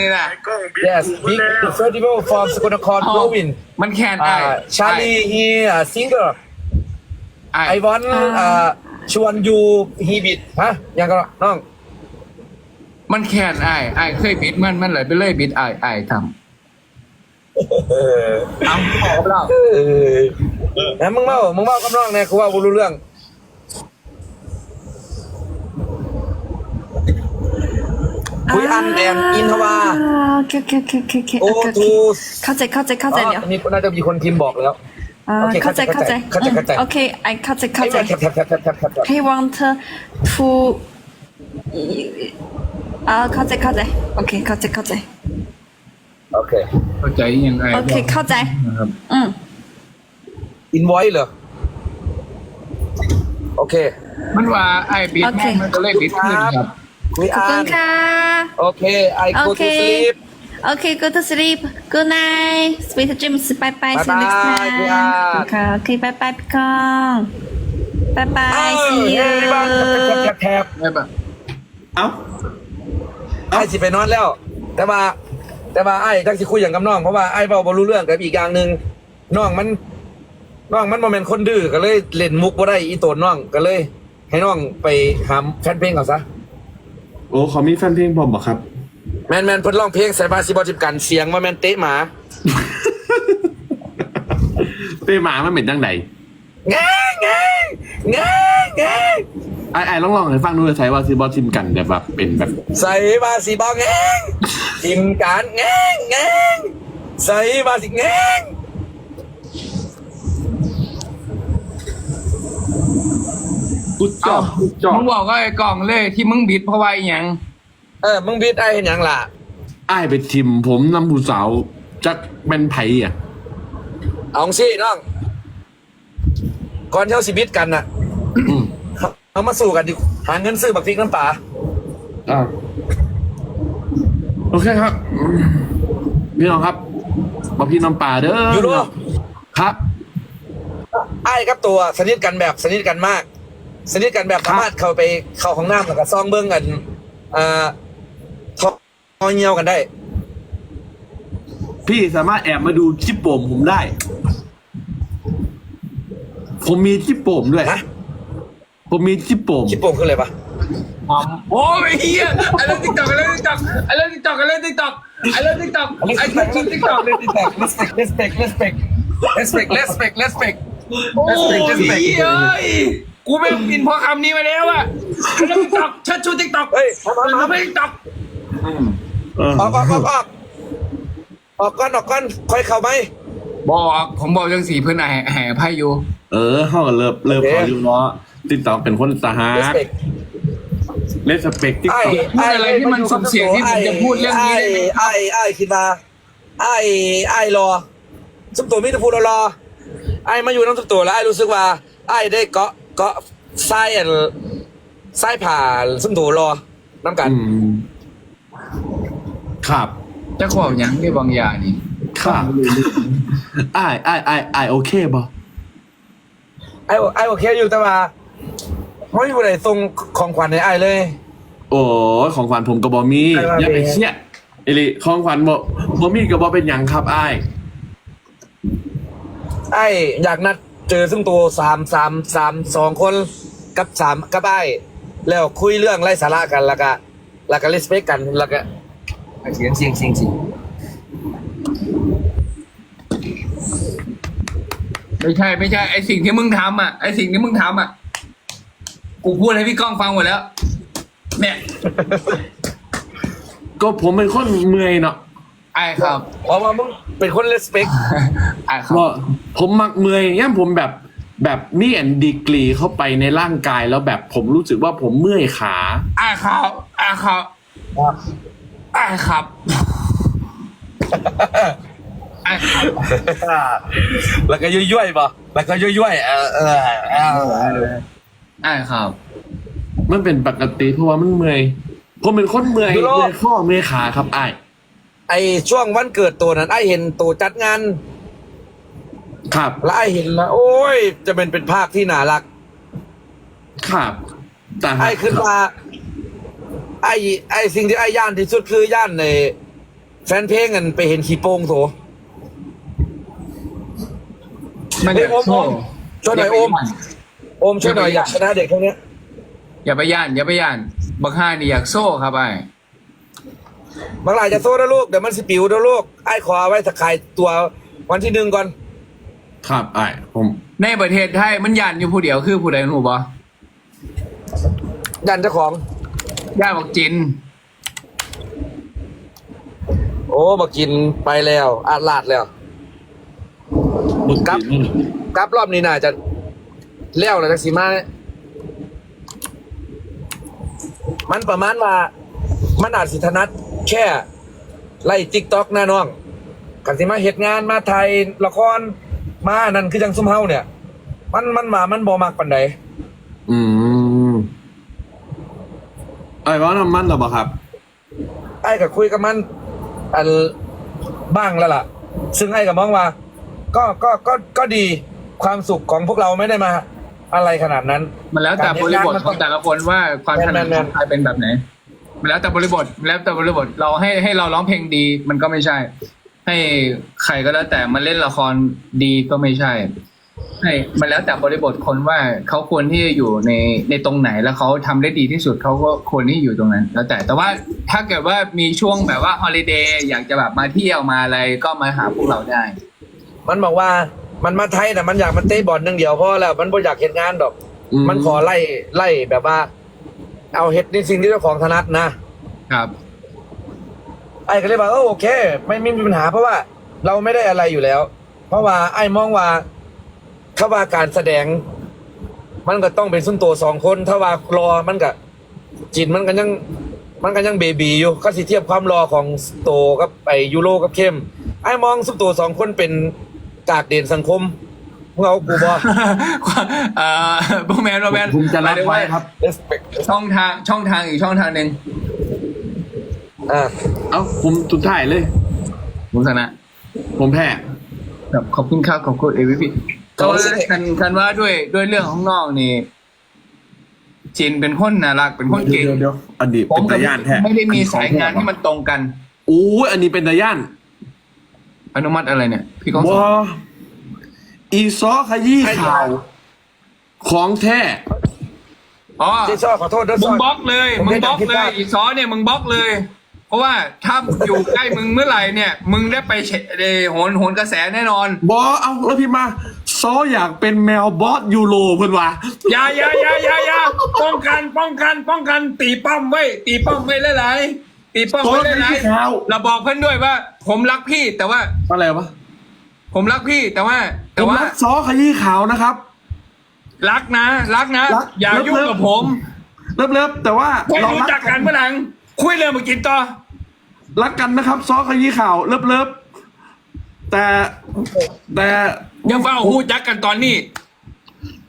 นี่นะกล้องบิด yes ถูก big แล้ว festival from สกลนคร province มันแคนไอ้ uh, Charlie he a singer ไอ้ I want อ่าชวนยูฮีบิดฮะยังก็น้องมันแคนไอ้ไอ้เคยบิดมันมันเลยไปเลยบิดไอ้ไอ้ทำเอาขอบเราเออนะมึงเมามึงเมากับน้องเนี่ยคือว่าบ่รู้เรื่อง คุยอันแอนอินทวาโอเคโอเคโอเคโอเคโอเคโอโอเคทูเข้าใจเข้าใจเข้าใจแล้วอ๋อนี่น่าจะมีคนพิมพ์บอกแล้วอ่าโอเคเข้าใจเข้าเข้าใจใจเข้าใจเข้าใจอืมโอเคไอเข้าใจเข้าใจแคปแคปแคปแคปแคปแคปแคป He want to อ่าเข้าใจเข้าใจโอเคเข้าใจเข้าใจโอเคเข้าใจยังไงโอเคเข้าใจนะครับอืมอินไว้เหรอโอเค มันว่าไอ้บิดแม่งมันก็เลยบิดขึ้นครับ คุยขอบอัคุนณค่ะโอเค I โอ go เค to sleep โอเค go to sleep good night sweet dreams bye bye see you next Bye bye, time พี่อาร์ขอบคุณค่ะโอเค bye bye พี่กอง bye เอ bye อ see เฮ้ you ยบ้านแคปแคปแคปได้ปะเอ้า ไอ้สิไปนอนแล้ว แต่ว่า แต่ว่าไอ้จักสิคุยอย่างกับน้องเพราะว่าไอ้เบาบ่รู้เรื่องกับอีกอย่างหนึ่งน้องมันน้องมันโมเมนคนดื้อก็เลยเล่นมุกบ่ได้อีโตนน้องก็เลย ให้น้องไปหาแฟนเพลงเขาซะโอ้เขามีแฟนเพลงผมเหรอครับ แมนแมนเพิ่นร้องเพลงใส่บาสิบอจิบกันเสียงว่าแมนเตะหมาเป้หมามันเหม็นจังไหนแง่แง่แง่แง่ไอ้ไอ้ลองลองให้ฟังดูเลยใช้ว่าซีบอลชิมกันแบบแบบเป็นแบบ ใส่บาสิบอแง่ทิมการแง่แง่ใส่บาสิแง่ กุดจอบกุดจอบมึงบอกก็ไอ้กล่องเลยที่มึงบิดเพราะว่าอหยังเออมึงบิดไอ้เห็นหยังล่ะไอ้ไปทิมผมนำผู้สาวจักเป็นไผ่อะ เอาสิน้องก่อนเที่ยวสิบิดกันน่ะอืมเอามาสู้กันดิหาเงินซื้อบักพริกน้ำปลาอ่าโอเคครับอืมพี่น้องครับมาพี่น้ำปลาเด้อยูโรครับ ไอ้กับตัวสนิทกันแบบสนิทกันมาก สนิทกันแบบสามารถเข้าไปเข้าของน้ำแล้วก็ซ่องเบิ้งกันอ่าทอเงียวกันได้ พี่สามารถแอบมาดูชิปโป่มผมได้ ผมมีชิปโป่มด้วยฮะ ผมมีชิปโป่มคิดโป่งขึ้นเลยปะโอ้ยเฮียไอ้เรื่องติ๊กต็อกไอ้เรื่องติ๊กต็อกไอ้เรื่องติ๊กต็อกไอ้เรื่องติ๊กต็อกไอ้เรื่องติ๊กต็อกไอ้เรื่องติ๊กต็อก respect respect respect respect respect respect โอ้ยเฮ้ย กูไม่กินเพราะคำนี้มาแล้วอะติ๊กต็อกชัดชูติ๊กต็อกเฮ้ยมันไม่ติ๊กต็อกออกออกออกออกออกก่อนออกก่อนค่อยเข้าไหมบอกผมบอกจังสีเพื่อนแห่แห่ไพ่อยู่ เออเข้ากันเลิฟเลิฟโอเขออยู่เนาะติดต่อเป็นคนสหารเลสเปกติ๊กต็อกพูดอะไรที่มันสุ่มเสี่ยงที่ผมจะพูดเรื่องนี้ได้ไหมไอ้ไอ้ไอ้คิดมาไอ้ไอ้รอสุมตัวมิตรพูดรอไอ้มาอยู่น้ำสุมตัวแล้วไอ้รู้สึกว่าไอ้ได้เกาะ กาะไส้อันไส้ผ่าสุมตัวรอน้ำกัน อืมครับ จะขออย่างที่บางอย่างนี่ครับไอ้ไอ้ไอ้ไอ้โอเคบ่ไอ้ไอ้โอเคอยู่แต่ว่าไม่มีผู้ใดส่งของขวัญให้ไอ้เลย โอ้ยของขวัญผมกับบอมี่ไอ้ว่าอย่าไปเป็น เชี่ยเอลิของขวัญบอบอมี่กับบอเป็นหยังครับไอ้ไอ้อยากนัด เจอซึ่งตัวสามสามสามสองคนกับสามกับไอ้แล้วคุยเรื่องไร้สาระกันแล้วก็แล้วก็เลสเปกกันแล้วก็เสียงเสียงเสียงเสียงไม่ใช่ไม่ใช่ไอสิ่งที่มึงทำอะไอสิ่งที่มึงทำอะกูพูดให้พี่ก้องฟังหมดแล้ว เนี่ย ก็ผมเป็นคนเมื่อยเนาะ ไอ้ครับเพราะว่ามึงเป็นคนเลสเปกไอ้ครับ ก็ผมมักเมื่อยย่ำผมแบบแบบมีแอนดีกรีเข้าไปในร่างกายแล้วแบบผมรู้สึกว่าผมเมื่อยขา ไอ้ครับไอ้ครับไอ้ครับไอ้ครับ แล้วก็ย่อยๆป่ะแล้วก็ย่อยๆเออเออเออไอ้ครับ มันเป็นปกติเพราะว่ามันเมื่อยผมเป็นคนเมื่อยเมื่อยข้อเมื่อยขาครับไอ้ ไอช่วงวันเกิดตัวนั้นไอเห็นตัวจัดงาน ครับ แล้วไอเห็นแล้วโอ้ย จะเป็นเป็นภาพที่น่ารัก ครับแต่ไอขึ้นมาไอไอสิ่งที่ไอย่านที่สุดคือย่านในแฟนเพลงกันไปเห็นขี้โป่งโถมันอยากโซ่ช่วยหน่อยโอมโอมช่วยหน่อยอยากชนะเด็กพวกเนี้ย อย่าไปย่าน อย่าไปย่าน บักห้านี่อยากโซ่ครับไอ้ บางรายจะโซ่นะลูกเดี๋ยวมันสิปิวนะลูกไอ้ขอเอาไว้สกายตัววันที่หนึ่งก่อน ครับไอ้ผม ในประเทศไทยมันย่านอยู่ผู้เดียวคือผู้ใดรู้บ่ยันเจ้าของ ย่านบอกจิน โอ้มากินไปแล้วอาดลาดแล้วบึกครับนี่กลับรอบนี้น่าจะเลี้ยวแล้วจักสีมาเนี่ยมันประมาณว่า มันอาจสิธนัด แค่ไล่ติ๊กต็อกหน้าน้องกันสิมาเหตุงานมาไทยละครมานั่นคือจังซุ่มเฮาเนี่ย มันมันมามันบ่มักปันใดอืมไอ้ว่าน้ำมันเหรอบ่ครับไอ้ก็คุยกับมันอันบ้างแล้วล่ะ ซึ่งไอ้ก็มองว่า ก็ก็ก็ก็ดีความสุขของพวกเราไม่ได้มา อะไรขนาดนั้น มันแล้วแต่บริบทของแต่ละคนว่าความถนัดแมขนองใครเป็นแบบไหนมัน แล้วแต่บริบทแล้วแต่บริบทเราให้ให้เราร้องเพลงดี มันก็ไม่ใช่ ให้ใครก็แล้วแต่มาเล่นละครดีก็ไม่ใช่ให้มันแล้วแต่บริบทคนว่าเขาควรที่จะอยู่ในในตรงไหนแล้วเขาทำได้ดีที่สุดเขาก็ควรที่อยู่ตรงนั้น แล้วแต่แต่ว่าถ้าเกิดว่ามีช่วงแบบว่าฮอลิเดย์อยากจะแบบมาเที่ยวมาอะไรก็มาหาพวกเราได้ มันบอกว่ามันมาไทยนะมันอยากมันเตะบอลหนึ่งเดียวเพราะแล้วมันบ่อยากเห็นงานดอกอืมมันขอไล่ไล่แบบว่า เอาเฮ็ดในสิ่งที่เจ้าของถนัดนะครับ ไอ้ก็เลยบอกเออโอเค ไม่ไม่มีปัญหาเพราะว่าเราไม่ได้อะไรอยู่แล้ว เพราะว่าไอ้มองว่าถ้าว่าการแสดง มันก็ต้องเป็นสุนตัวสองคน ถ้าว่ารอมันก็จิตมันก็ยังมันก็ยังเบบีอยู่ก็สิเทียบความรอของโตกับไอยูโรกับเข้มไอ้มองสุนตัวสองคนเป็นกากเด่นสังคม มึงเอากูบอเอ่อโบแมนโบแมนผมจะรับไว้ครับ respect ช่องทางช่องทางอีกช่องทางหนึ่งอ่าเอ้าผมสุดท้ายเลย ผมชนะผมแพ้แบบขอบคุณครับขอบคุณเอวิพีก็ว่ากันกันว่าด้วยด้วยเรื่องของน้องนี่จินเป็นคนน่ารักเป็นคนเก่งเดี๋ยวเดี๋ยวอันนี้ผเป็มนกับตาย่านแท้ไม่ได้มีสายงานที่มันตรงกันโอ้ยอันนี้เป็นตาย่านอนุมัติอะไรเนี่ย พี่ก้องบส ออนอีซอขยี้ข่าว ของแท้ อ๋อที่ชอบขอโทษด้วยมึงบล็อกเลยผมมึงไม่บล็อกจำผิดเลพลายดอีซอเนี่ยมึงบล็อกเลย เพราะว่าถ้าอยู่ใกล้มึงเมื่อไหร่เนี่ย มึงได้ไปเฉเอ่อโหนโหนกระแสแน่นอน บอเอาแล้วพี่มาซออยากเป็นแมวบอสยูโรเพื่อนวะอย่าอย่าอย่าอย่าอย่าป้องกันป้องกันป้องกันตีป้อมไว้ตีป้อมไว้หลายๆตีป้อมไว้หลายๆเราบอกเพื่อนด้วยว่า ผมรักพี่แต่ว่าอะไรวะ ผมรักพี่แต่ว่าผแต่มว่ารักซอขยี้ข่าวนะครับ รักนะรักนะ รักอย่ายุ่งกับผมเลิฟๆแต่ว่าไม่เรารู้รัจักกันเมื่อหลังคุยเรื่องมากินต่อ รักกันนะครับ ซอขยี้ข่าวเลิฟๆแต่แต่ยังเฝ้าหูจักกันตอนนี้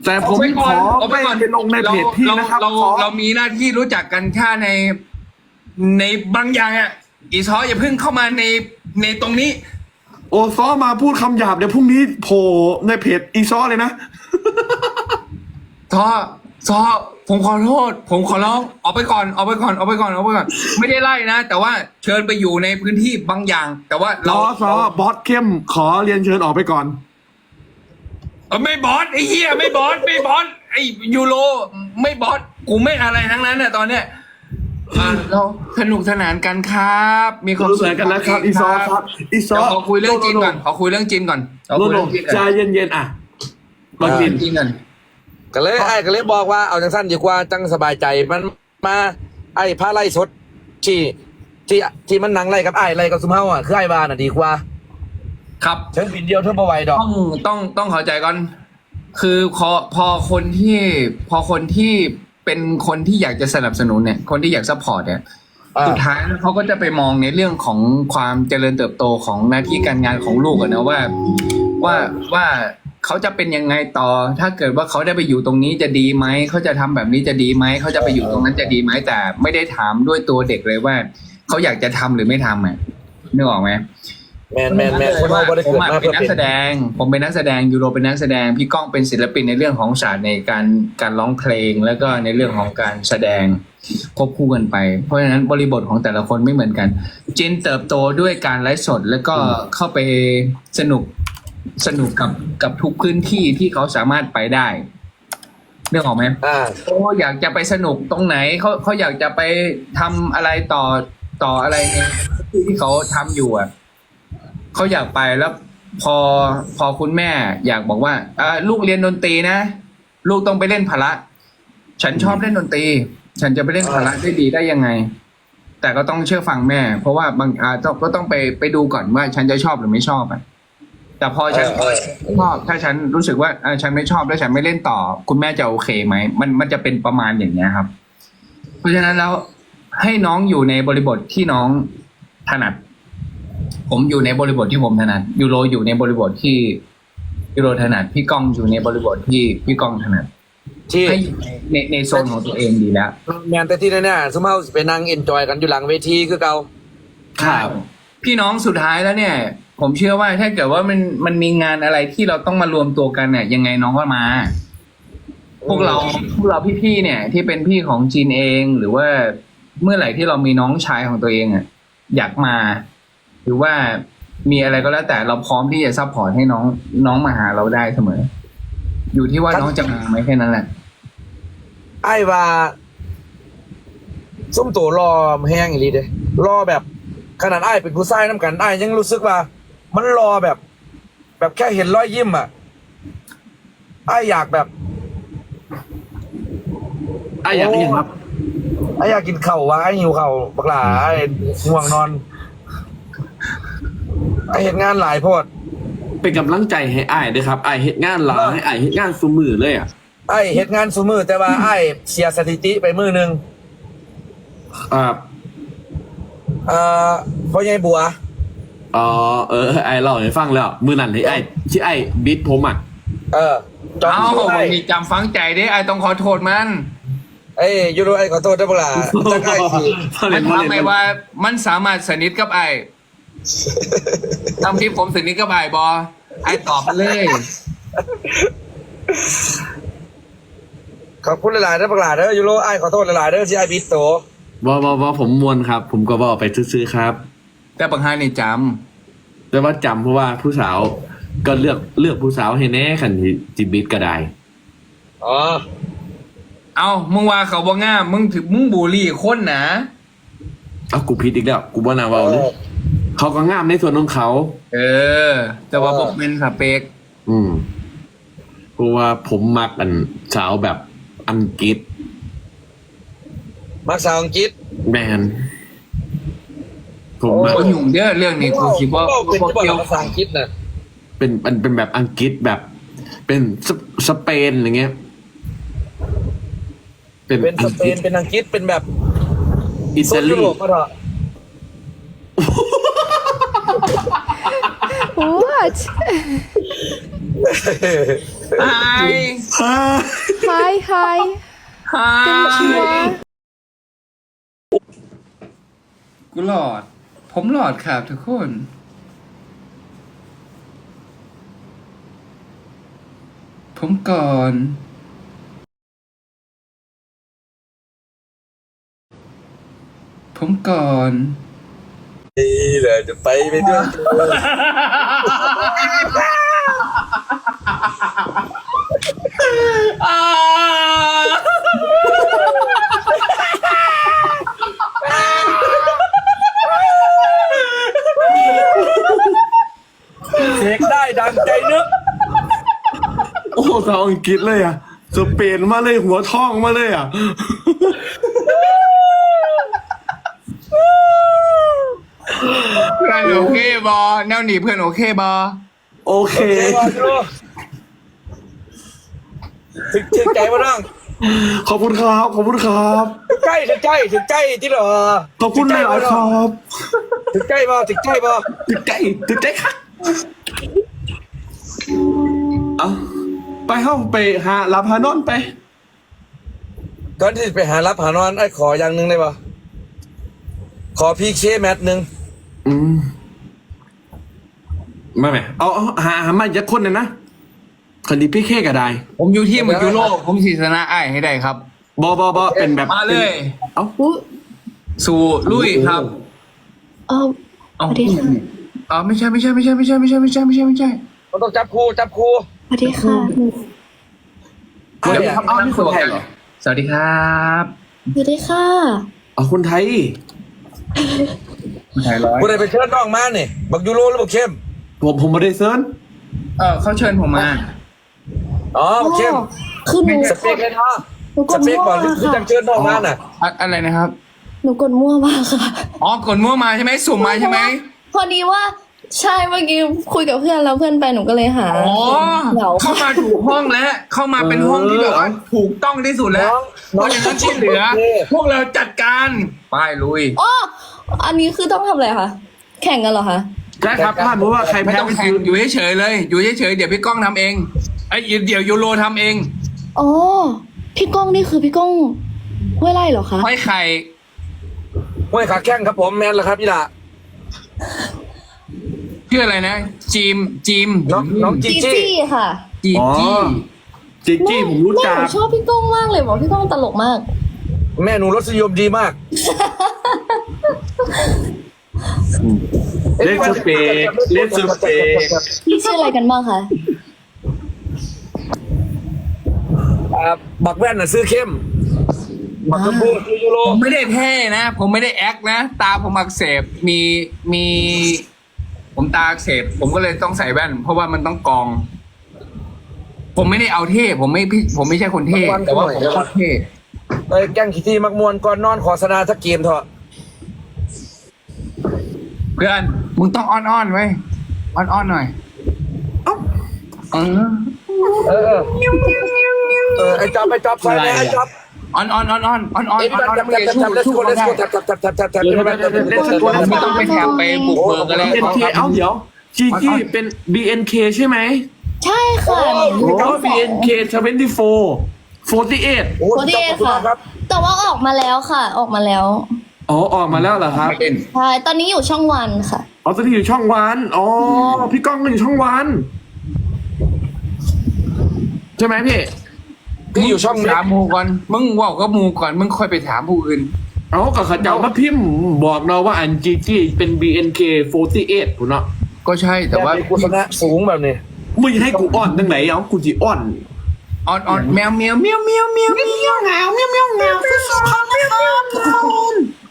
แต่ผมขอเอาไม่ก่อนไปลงในเพจพี่นะครับเราซอเราเรามีหน้าที่รู้จักกันแค่ในในบางอย่างอะอีซออย่าเพิ่งเข้ามาในในตรงนี้ โอ้ซอมาพูดคำหยาบเดี๋ยวพรุ่งนี้โผล่ในเพจอีซอเลยนะซอซอผมขอโทษ ผมขอร้องออกไปก่อนออกไปก่อนออกไปก่อนออกไปก่อน ไม่ได้ไล่นะ แต่ว่าเชิญไปอยู่ในพื้นที่บางอย่าง แต่ว่าซเราอซอบอสเข้มขอเรียนเชิญออกไปก่อน เออไม่บอสไอ้เหี้ยไม่บอสไม่บอสไอ้ยูโรไม่บอสกูไม่อะไรทั้งนั้นน่ะตอนเนี้ย อะเราสนุกสนานกันครับ มีความรู้สึกกันนะครับอีซอครับอีซอเดี๋ยวขอคุยเรื่องจีนก่อนขอคุยเรื่องจีนก่อนขอโลคุยโลเรื่องจีนก่ใจอนเย็นๆอะมาจีกินนจีนก่อนก็เลยไอ้ก็เลยบอกว่าเอาจังสั้นดีกว่าจังสบายใจมันมาไอ้พาไล่สดที่ที่ที่มันหนังไล่กับไอ้ไล่กับซุมเฮาอะคือไอ้บานอะดีกว่า ครับเชิงบินเดียวเท่าบ่ไหวดอกต้องต้องต้องเข้าใจก่อน คือพอพอคนที่พอคนที่ เป็นคนที่อยากจะสนับสนุนเนี่ย คนที่อยากซัพพอร์ตเนี่ยอ่าสุดท้ายแล้วเขาก็จะไปมองในเรื่องของความเจริญเติบโตของหน้าที่การงานของลูกอะนะว่าว่าว่าเขาจะเป็นยังไงต่อ ถ้าเกิดว่าเขาได้ไปอยู่ตรงนี้จะดีไหมเขาจะทำแบบนี้จะดีไหมเขาจะไปอยู่ตรงนั้นจะดีไหมแต่ไม่ได้ถามด้วยตัวเด็กเลยว่าเขาอยากจะทำหรือไม่ทำอะนึกออกไหม แมนแมนแมนคนเราบริผมเกิดอะมาเป็นเพื่อนักเป็นแสดง ผมเป็นนักแสดงยูโรเป็นนักแสดงพี่ก้องเป็นศิลปินในเรื่องของศาสตร์ในการการร้องเพลง แล้วก็ในเรื่องของการแสดงควบคู่กันไป เพราะฉะนั้นบริบทของแต่ละคนไม่เหมือนกันเจนเติบโตด้วยการไลฟ์สดแล้วก็เข้าไปสนุกสนุกกับกับทุกพื้นที่ที่เขาสามารถไปได้เรื่องออกไหมอ่าโอ้อยากจะไปสนุกตรงไหนเขาเขาอยากจะไปทำอะไรต่อต่ออะไรในที่ที่เขาทำอยู่อะ เขาอยากไปแล้วพอพอคุณแม่อยากบอกว่าอ่าลูกเรียนดนตรีนะ ลูกต้องไปเล่นพละ ฉันชอบเล่นดนตรี ฉันจะไปเล่นพละได้ดีได้ยังไง แต่ก็ต้องเชื่อฟังแม่ เพราะว่าบางอาต้องก็ต้องไปไปดูก่อนว่า ฉันจะชอบหรือไม่ชอบอะแต่พอฉันเออเออชอบถ้าฉันรู้สึกว่าอ่าฉันไม่ชอบแล้วฉันไม่เล่นต่อ คุณแม่จะโอเคไหมมันมันจะเป็นประมาณอย่างเนี้ยครับ เพราะฉะนั้นแล้วให้น้องอยู่ในบริบทที่น้องถนัด ผมอยู่ในบริบทที่ผมถนัดยูโรอยู่ในบริบทที่ยูโรถนัดพี่ก้องอยู่ในบริบทที่พี่ก้องถนัดที่ให้อยู่ในในในโซนของตัวเองดีแล้วแมนแต่ที่แน่ๆสมมติเราไปนั่งเอนจอยกันอยู่หลังเวทีคือเก่าครับพี่น้องสุดท้ายแล้วเนี่ย ผมเชื่อว่าถ้าเกิดว่ามันมันมีงานอะไรที่เราต้องมารวมตัวกันเนี่ย ยังไงน้องก็มา พวกเราพวกเราพี่ๆเนี่ย ที่เป็นพี่ของจีนเองหรือว่าเมื่อไหร่ที่เรามีน้องชายของตัวเองอะอยากมา หรือว่ามีอะไรก็แล้วแต่เราพร้อมที่จะซัพพอร์ตให้น้องน้องมาหาเราได้เสมอ อยู่ที่ว่าน้องจะมาไหมแค่นั้นแหละไอ้ว่าส้มตัวรอแห้งอีหลีเด้รอแบบขนาดไอ้ายเป็นผู้ชายน้ำกันไอ้ายยังรู้สึกว่า มันรอแบบ แบบแค่เห็นรอยยิ้มอะไอ้ายอยากแบบไอ้อย่างนี้ครับไอ้ายอยากกินข้าววะไอ้ายหิวข้าวบักหลาไอ้ายง่วงนอนไอ้าย เห็นงานหลายโพดเป็นกำลังใจให้อ้ายด้วยครับอ้ายเฮ็ดงานหลายอ้ายเฮ็ดงานซุมือเลยอะไอ้ายเห็นงานสูมือแต่ว่าไอ้ายเสียสถิติไปมือหนึ่งอ่าเอ่อพ่อใหญ่บัวอ๋อเออไอ้เล่าให้ฟังแล้ว มือนั่นให้ไอ้ที่ไอ้บิดผมอะเออจอมเอ้าคิวไอ้วันนี้จำฟังใจได้ไอ้ต้องขอโทษมันเอ้ยยูโรไอ้ขอโทษด้วยเปล่าจะใกล้สิมันทำไมว่ามันสามารถสนิทกับไอ้ ทำที่ผมสนิทกับไอ้บอไอ้ตอบมาเลย ขอบคุณหลายๆนะปลาเด้อยูโรไอ้ขอโทษหลายๆเด้อที่ไอ้บิดโตบอบอบอผมมวนครับ ผมก็บอกไปซื้อๆครับ แต่บางฮานี่จแต่ว่าจำเพราะว่าผู้สาวก็เลือกเลือกผู้สาวให้แน่ขันที่จิบิดก็ได้ อ๋อำเอามึงว่าเขาบ่ง่ามมึงถึงมึงบูลลี่คนนะเอากูผิดอีกแล้ว กูบ่นาเว้าเลย เขาก็งามในส่วนของเขา เออ แต่ว่าบอกเป็นสเปกอืมเพราะว่าผมมักอันสาวแบบอังกฤษมักสาวอังกฤษแมนผมมักก็ยุ่งเยอะเรื่องนี้กูคิดว่าเป็นพวกที่บอกเกี่ยวภาษาอังกฤษน่ะเป็นมันเป็นแบบอังกฤษแบบ เป็นสสเปนอะไรเงี้ย เป็นเป็นสอังเปกฤนษเป็นอังกฤษเป็นแบบอิโซตานยุลีโรปมาเถอะ What? ไอ้ Hi, hi. ไอ้ Konnichiwa. กูหลอด ผมหลอดครับทุกคน ผมก่อน ผมก่อน นี่แหละจะไปไปด้วยเสกได้ดังใจนึกโอ้สาวอังกฤษเลยอะสเปนมาเลยหัวท่องมาเลยอะ เพื่อ นโอเคบอแนวหนีเพื่อนโอเคบอโอเคถึงถึงใจมาน้องขอบคุณครับ ขอบคุณครับถึงใจถึงใจถึงใจที่เหรอขอบคุณหลายๆครับถึงใจบ่ถึงใจบ่ตึกใจตึกใจครับเอาไปห้องไปหาลาพานอนไปก่อนที่ไปหารับหานอนไอ้ขออย่างหนึ่งได้ป่ะขอพีเคแมตช์หนึ่ง อืมมาไหมเอาเอาหาหามาจะคนหน่อยนะคดีพี่เคก็ได้ผมอยู่ที่เมืองยุโรปผมสีชนะไอ้ายให้ได้ครับ บอบอบอเป็นแบบมาเลย เอ้าอุ๊ยสู่ลุยครับเออเอ้าสวัสดีค่ะอ๋อไม่ใช่ไม่ใช่ไม่ใช่ไม่ใช่ไม่ใช่ไม่ใช่ไม่ใช่ไม่ใช่มันต้องจับครูจับครูสวัสดีค่ะเดี๋ยวครับอ้าวนี่คนไทยเหรอสวัสดีครับ สวัสดีค่ะ อ๋อคนไทย คุณไทยร้อยกูได้ไปเชิญน้องมาเนี่ยบักยูโรหรือบักเข้มผมผมไม่ได้เซิร์นเออเขาเชิญผมมา อ๋อบักเข้มคือหนูสเปกเลยเนาะหนูกสดเปมั่กวก่อนหรือมาคือค่ะจังเชิญน้องมาน่ะอะอะไรนะครับ หนูกดมั่วมากค่ะอ๋อกดมั่วมาใช่ไหมสุ่มมาใช่ไหม พอดีว่าใช่เมื่อกี้คุยกับเพื่อนแล้วเพื่อนไปหนูก็เลยหาอ๋อ เหงาเข้ามาถูกห้องแล้ว เข้ามาเป็นห้องที่แบบว่าถูกต้องที่สุดแล้วเพราะฉะนั้นที่เหลือ พวกเราจัดการ ไปลุยอ๋อ อันนี้คือต้องทำอะไรคะ แข่งกันเหรอคะใช่ครับถ้ารู้ว่าใครไม่แพ้ต้องก็แข่คืงออยู่เฉยๆเลย อยู่เฉยๆเดี๋ยวพี่ก้องทำเองไอ้เดี๋ยวยูโรทำเองอ๋อ พี่ก้องนี่คือพี่ก้องห้วยไร่เหรอคะ ห้อยไข่ห้วยขาแข้งครับผมแมนแล้วครับพี่ละชื่ออะไรนะ จีมจีมน้องน้องจีจีจี้ จี้ค่ะจีอ๋อ จี้จีจี้ผมรู้แม่จัหกนูชอบพี่ก้องมากเลยบอกพี่ก้องตลกมาก แม่หนูรสนิยมดีมาก เล่นสเปกเล่นสเปกพี่ชื่ออะไรกันบ้างคะอ่าบักแว่นน่ะซื้อเข้ม บักกระพูซื้อยูโรผมไม่ได้เท่นะ ผมไม่ได้แอคนะ ตาผมอักเสบมีมี ผมตาอักเสบผมก็เลยต้องใส่แว่น เพราะว่ามันต้องกรอง ผมไม่ได้เอาเท่ ผมไม่พี่ผมไม่ใช่คนเท่แต่ว่าผมก็เท่เอ้ยแกล้งขี้ที่มักมวนก่อนนอนขอสนาสักเกมเถอะ เพื่อนมึงต้องอ้อนๆไว้ยอ้อนๆหน่อยเออเออเออเออไอ้จ๊อบไอ้จ๊อบซอยแน่ไอ้จ๊อบอ้อนๆอ้อนๆอ้อนๆอ้อนๆอ้อนไอ้ๆพี่อ้อนจับๆมึงจับอย่าจับชู้จับชู้เลสเขาโกได้จับจับจับจับจับจับไม่ต้องไปแถบไปบุกเบิกอะไรบีเอ็นเคเอ้าเดี๋ยวจีจี้เป็น BNK ใช่ไหมใช่ค่ะโอ้ BNK 74 48โอ้โคดีจ๊อบขอบคุณค่ะมากครับแต่ว่าออกมาแล้วค่ะ ออกมาแล้ว อ๋อออกมาแล้วเหรอครับไม่เป็นใช่ตอนนี้อยู่ช่องวันค่ะ อ๋อตอนนี้อยู่ช่องวันอ๋อพี่ก้องก็อยู่ช่องวันใช่ไหมพี่พี่อยู่ช่องเม็ดถามหมูก่อน มึงเว่าก็มูก่อน มึงค่อยไปถามผู้อื่น เอากับเขาเจ้ามาพิมพ์บอกเราว่าอันจีจี้เป็น BNK 48ผมเนาะก็ใช่แต่ว่าแต่กุศลสูงแบบนี้มึงจะให้กูอ่อนตั้งไหนเอากูจีอ่อนอ่อนอ่อนแมวเมียวเมียวเมียวเมียวเมียวเหงาเมียวเมียวเหงาคือสุขภาพทุกคนแ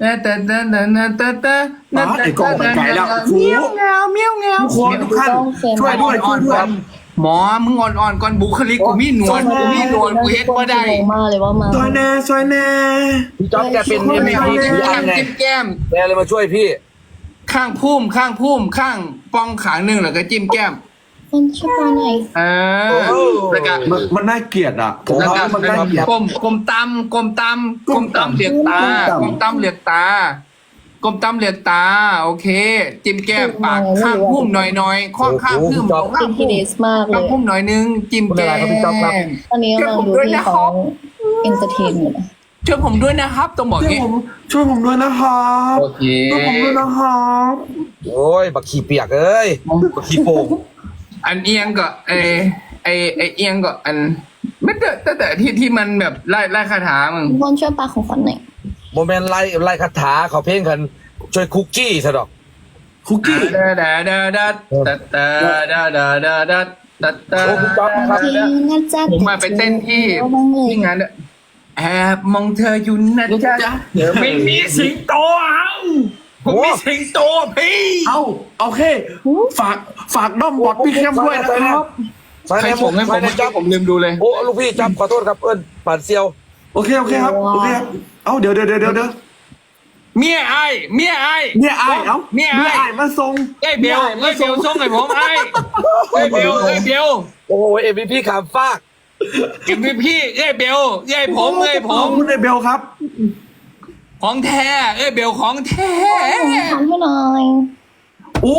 ต่แต่แต่แต่แต่แต่แต่เมียวเหงาเมียวเหงาทุกคนทุกท่านช่วยด้วยช่วยด้วยหมอมึงอ่อนอ่อนก่อนบุคลิกกูมีหนวดกูมีหนวดกูเฮ็ดบ่ได้มากเลยว่ามาซอยแน่ซอยแน่พี่จ๊อบแกเป็น MVP จิ้ถืออัมนไงจิ้มแก้มแกเลยมาช่วยพี่ ข้างพุ่มข้างพุ่มข้างป้องขาหนึ่งแล้วก็จิ้มแก้ม มันช่วยหน่อยเออแล้วก็มันมันน่าเกลียดอะผมแล้วว่าก็มันน่าเกลียดกลมกลมตำกลมตำกลมตำเหลียกตากลมตำเหลียกตากลมตำเหลียกตา โอเค จิ้มแก้มปากข้างพุ่มหน่อยหน่อยข้างข้างพุ่มข้างเป็นทีพุ่มเดสมากเลข้างยพุ่มหน่อยนึง จิ้มแก้ม ตอนนี้กำลังดูที่เขาเอนเตอร์เทนอยู่นะช่วยผมด้วยนะครับต้องบอกช่วยงี้ผมช่วยผมด้วยนะครับโอเคช่วยผมด้วยนะครับโอ้ยบักขี้เปียกเอ้ยบักขี้โป่ง อันเอียงก็ไอไอไอเอียงก็อันไม่แต่แต่แต่ที่ที่มันแบบไล่ไล่คาถามึงทุกคนช่วยปาของขวัญหน่อยโมเมนต์ไล่ไล่คาถาเขาเพลงกันช่วยคุกกี้ซะดอก คุกกี้ดาดาดาดาดาดาดาดาดาดาดาดาโอ้คุณจ๊อบครับทีน่าจะผมมาไปเต้นที่เอาบ้างเลยที่งานเนี่ยแอบมองเธออยู่นะจ๊ะเดี๋ยวไม่มีสิงโตเอา ผมมีสิงโตพี่ เอาโอเค ฝากฝากด้อมบอดพี่เข้มด้วยนะครับสายใครในส่งให้ผมสายในเมื่อจ๊กี้อบผมลืมดูเลยโอ้ลูกพี่จับขอโทษครับเอิญป่านเซียว โอเคโอเคครับโอเคครับเอาเดี๋ยวเดี๋ยวเดี๋ยวเดี๋ยวเดี๋ยวเมียไอ้เมียไอ้เนี่ยไอ้เอ้าเนี่ยเนี่ยไอ้ไอ้มาส่งไอ้เบลไอ้เบลส่งให้ผมไอ้ไอ้เบลไอ้เบลโอ้ยเอ็มพีพี่ขามฟากเอ็มพี่ไอ้เบลไอ้ผมไอ้ผขอมบคุณไอ้เบลครับ ของแท้ เอ้ยเบลของแท้ ทำให้หน่อย